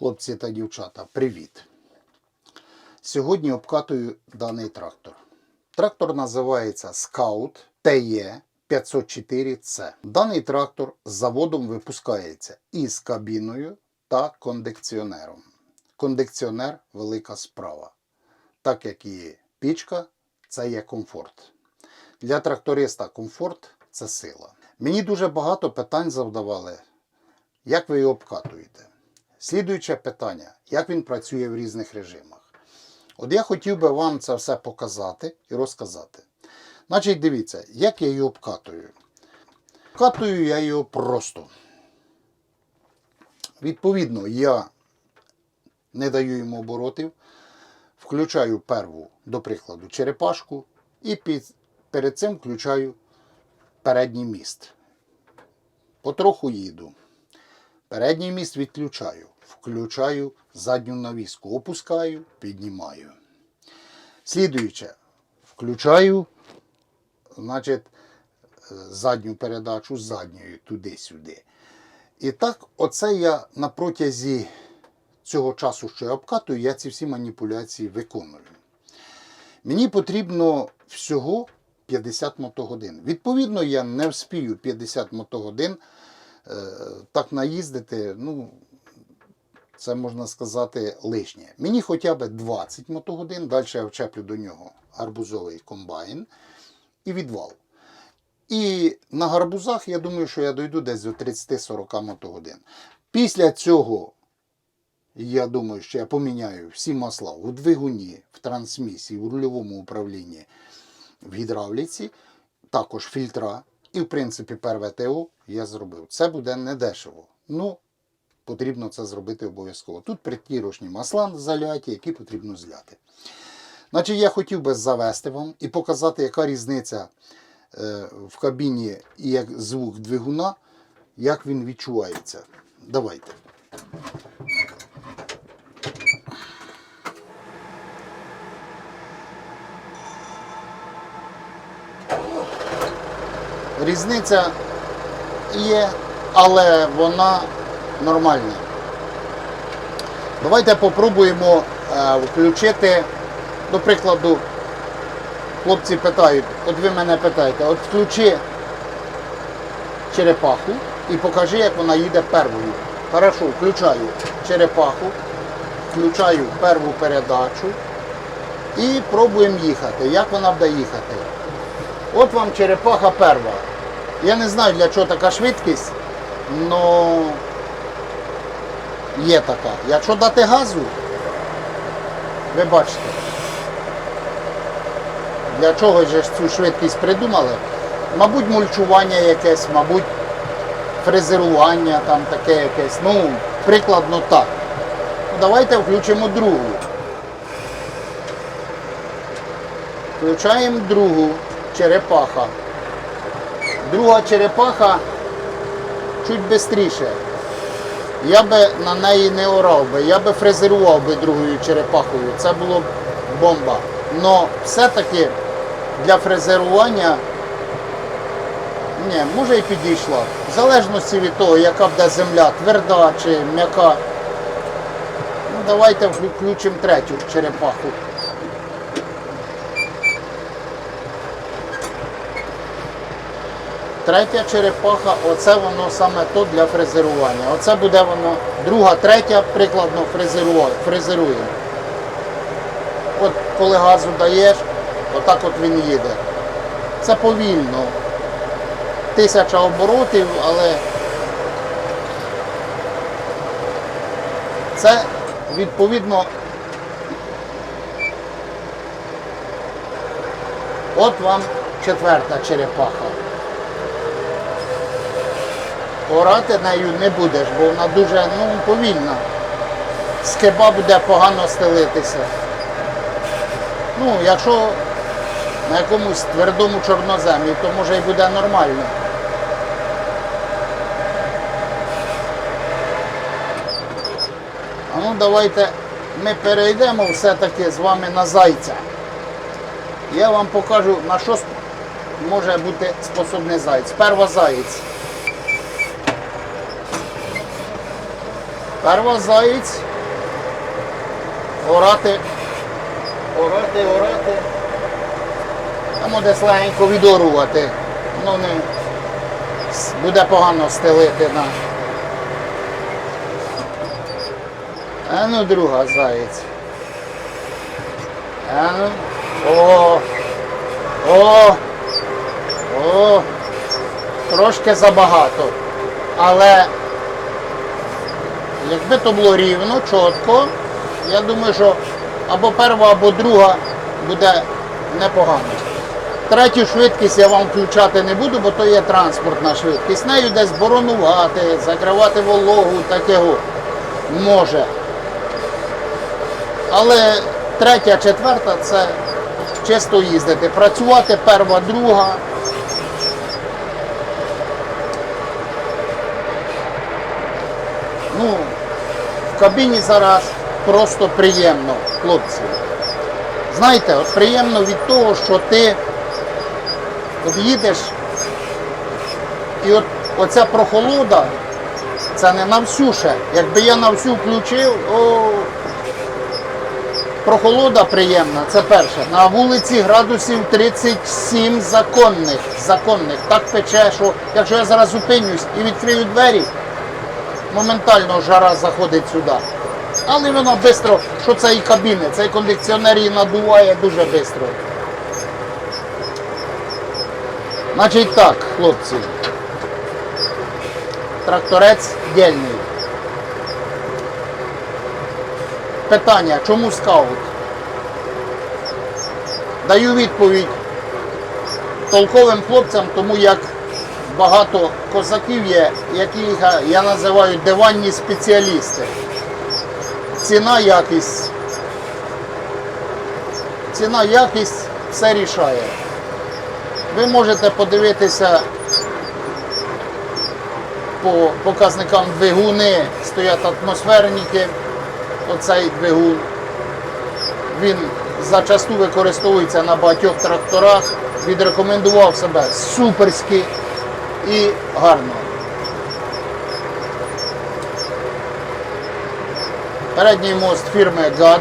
Хлопці та дівчата, привіт! Сьогодні обкатую даний трактор. Трактор називається Scout TE 504C. Даний трактор з заводом випускається із кабіною та кондиціонером. Кондиціонер велика справа. Так як і пічка, це є комфорт. Для тракториста комфорт це сила. Мені дуже багато питань завдавали, як ви його обкатуєте. Слідуюче питання, як він працює в різних режимах. От я хотів би вам це все показати і розказати. Значить, дивіться, як я його обкатую. Обкатую я його просто. Відповідно, я не даю йому оборотів, включаю перву, до прикладу, черепашку і під, перед цим включаю передній міст. Потроху їду. Передній міст відключаю. Включаю задню навіску. Опускаю, піднімаю. Слідуюче. Включаю, значить, задню передачу з задньою туди-сюди. І так, оце я на протязі цього часу, що я обкатую, я ці всі маніпуляції виконую. Мені потрібно всього 50 мотогодин. Відповідно, я не вспію 50 мотогодин е, так наїздити, ну, це можна сказати лишнє. Мені хоча б 20 мотогодин, далі я вчеплю до нього гарбузовий комбайн і відвал. І на гарбузах я думаю, що я дойду десь до 30-40 мотогодин. Після цього я думаю, що я поміняю всі масла у двигуні, в трансмісії, у рульовому управлінні, в гідравліці, також фільтра. І, в принципі, перве ТО я зробив. Це буде недешево. Ну, потрібно це зробити обов'язково. Тут притірошні масла заляті, які потрібно зляти. Значить, я хотів би завести вам і показати, яка різниця е, в кабіні і як звук двигуна, як він відчувається. Давайте. Різниця є, але вона нормальна. Давайте попробуємо е, включити, до прикладу, хлопці питають, от ви мене питаєте, от включи черепаху і покажи, як вона їде первою. Хорошо, включаю черепаху, включаю перву передачу і пробуємо їхати. Як вона буде їхати? От вам черепаха перва. Я не знаю, для чого така швидкість, але є така. Якщо дати газу, ви бачите, для чого ж цю швидкість придумали? Мабуть, мульчування якесь, мабуть, фрезерування там таке якесь. Ну, прикладно так. Ну, Давайте включимо другу. Включаємо другу черепаха. Друга черепаха чуть швидше. Я би на неї не орав би, я би фрезерував би другою черепахою. Це було б бомба. Но все-таки для фрезерування ні, може і підійшла. В залежності від того, яка буде земля, тверда чи м'яка. Ну, давайте включимо третю черепаху. Третя черепаха, оце воно саме то для фрезерування. Оце буде воно, друга, третя прикладно фрезерує. От коли газу даєш, отак от він їде. Це повільно. Тисяча оборотів, але це відповідно. От вам четверта черепаха. Орати нею не будеш, бо вона дуже ну, повільна. Скиба буде погано стелитися. Ну, якщо на якомусь твердому чорноземі, то може і буде нормально. А ну давайте ми перейдемо все-таки з вами на зайця. Я вам покажу, на що може бути способний заєць. Перва заєць. Перва заєць орати, орати, орати. Там десь легенько відорувати. Ну не буде погано стелити на. А ну друга заєць. А ну. О! О! О! Трошки забагато. Але якби то було рівно, чітко, я думаю, що або перша, або друга буде непогано. Третю швидкість я вам включати не буду, бо то є транспортна швидкість. Нею десь боронувати, закривати вологу, такого може. Але третя, четверта це чисто їздити. Працювати перша, друга. Ну, в кабіні зараз просто приємно, хлопці. Знаєте, приємно від того, що ти от їдеш, і от оця прохолода, це не на всю ще. Якби я на всю включив, о, прохолода приємна, це перше. На вулиці градусів 37 законних. законних. Так пече, що якщо я зараз зупинюсь і відкрию двері, моментально жара заходить сюди. Але воно швидко, що це і кабіни, цей кондиціонер її надуває дуже швидко. Значить так, хлопці. Тракторець дільний. Питання, чому скаут? Даю відповідь толковим хлопцям, тому як багато козаків є, яких я називаю диванні спеціалісти. Ціна, якість. Ціна, якість все рішає. Ви можете подивитися по показникам двигуни, стоять атмосферники, оцей двигун. Він зачасту використовується на багатьох тракторах, відрекомендував себе суперськи і гарно. Передній мост фірми ГАД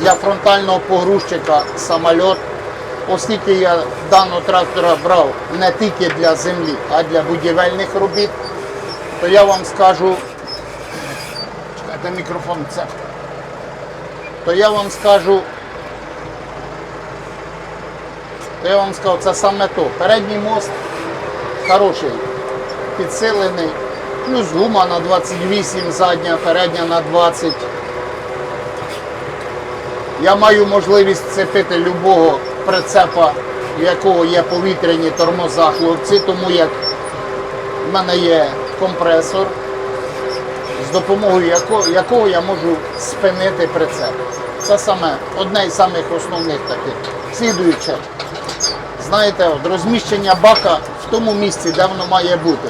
для фронтального погрузчика самольот. Оскільки я даного трактора брав не тільки для землі, а для будівельних робіт, то я вам скажу, чекайте мікрофон це, то я вам скажу, то я вам скажу, це саме то. Передній мост хороший, підсилений, плюс гума на 28, задня, передня на 20. Я маю можливість цепити любого прицепа, у якого є повітряні тормоза хлопці, тому як в мене є компресор, з допомогою якого, якого я можу спинити прицеп. Це саме одне із самих основних таких. Слідуюче, знаєте, от розміщення бака в тому місці, де воно має бути.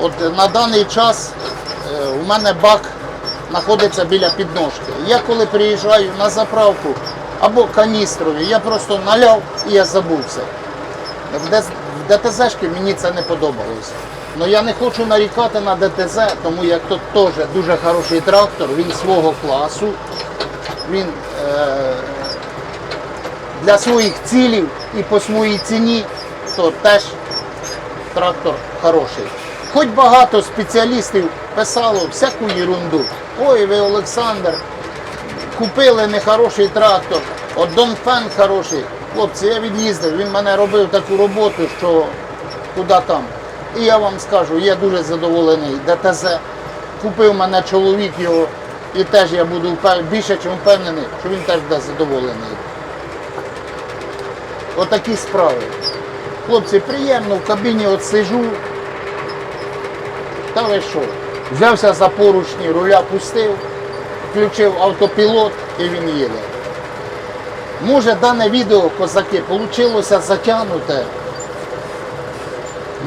От на даний час е, у мене бак знаходиться біля підножки. Я коли приїжджаю на заправку або каністрові, я просто наляв і я забувся. В ДТЗшки мені це не подобалось. Але я не хочу нарікати на ДТЗ, тому як тут теж дуже хороший трактор, він свого класу, він е, для своїх цілів і по своїй ціні, то теж трактор хороший. Хоч багато спеціалістів писало всяку ерунду. Ой, ви Олександр, купили нехороший трактор, от Донфен хороший. Хлопці, я від'їздив, він мене робив таку роботу, що куди там. І я вам скажу, я дуже задоволений ДТЗ. Купив мене чоловік його, і теж я буду більше, ніж впевнений, що він теж буде задоволений. Отакі справи. Хлопці, приємно, в кабіні от сижу. Та ви що? Взявся за поручні, руля пустив, включив автопілот і він їде. Може дане відео, козаки, вийшло затягнуте.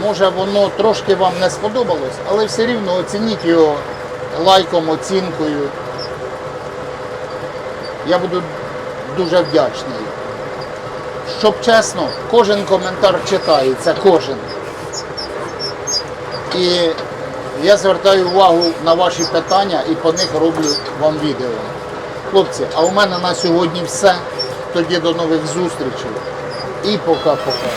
Може воно трошки вам не сподобалось, але все рівно оцініть його лайком, оцінкою. Я буду дуже вдячний. Щоб чесно, кожен коментар читається, кожен. І Я звертаю увагу на ваші питання і по них роблю вам відео. Хлопці, а у мене на сьогодні все. Тоді до нових зустрічей. І пока-пока.